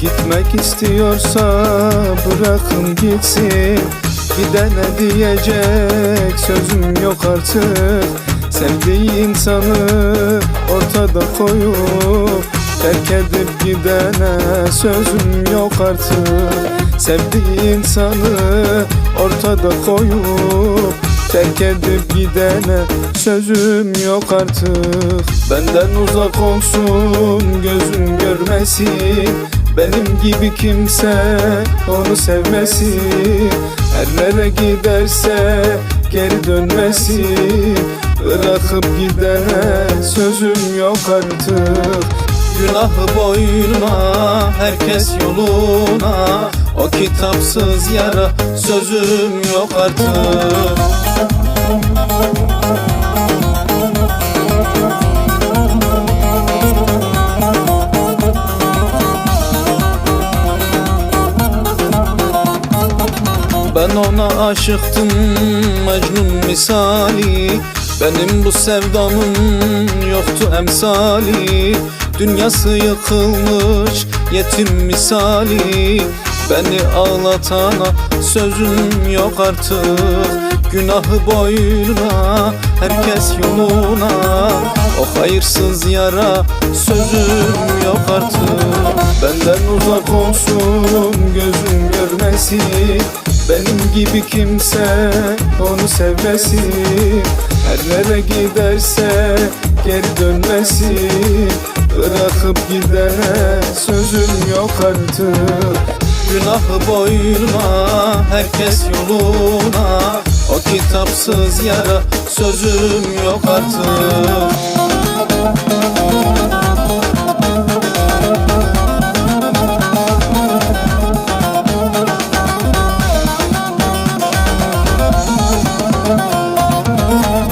Gitmek istiyorsa bırakın gitsin. Gidene diyecek sözüm yok artık. Sevdiği insanı ortada koyup Terk edip gidene sözüm yok artık. Sevdiği insanı ortada koyup Terk edip gidene sözüm yok artık. Benden uzak olsun gözüm görmesin Benim gibi kimse onu sevmesin. Her giderse geri dönmesin. Bırakıp gidene sözüm yok artık. Günahı boynuna herkes yoluna. O kitapsız yara sözüm yok artık Ben ona aşıktım Mecnun misali. Benim bu sevdamın yoktu emsali. Dünyası yıkılmış yetim misali. Beni ağlatana sözüm yok artık. Günahı boynuna herkes yoluna. O hayırsız yara sözüm yok artık. Benden uzak olsun gözüm görmesin gibi kimse onu sevmesin. Her nere giderse geri dönmesin. Bırakıp gidene sözüm yok artık. Günahı boynuna herkes yoluna. O kitapsız yara sözüm yok artık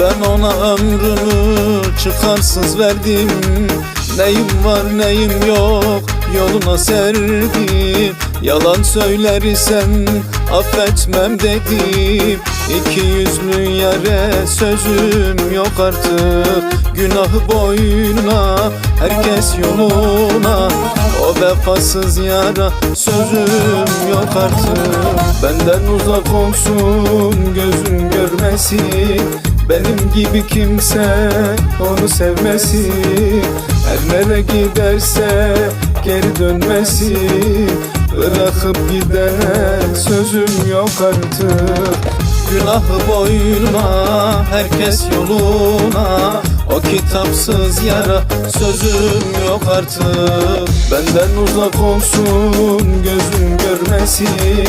Ben ona ömrümü çıkarsız verdim. Neyim var neyim yok yoluna serdim. Yalan söyler isem affetmem dedim. İki yüzlü yere sözüm yok artık. Günahı boynuna herkes yoluna. O vefasız yara sözüm yok artık. Benden uzak olsun gözüm görmesin benim gibi kimse onu sevmesin. Her nere giderse geri dönmesin. Bırakıp gidene sözüm yok artık. Günahı boynuna herkes yoluna O kitapsız yara sözüm yok artık. Benden uzak olsun gözüm görmesin.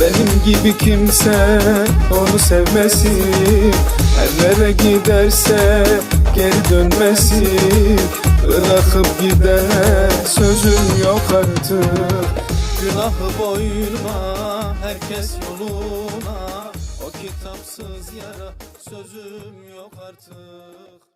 Benim gibi kimse onu sevmesin. Her nere giderse geri dönmesin. Bırakıp gidene sözüm yok artık. Günahı boynuna herkes yoluna. O kitapsız yara sözüm yok artık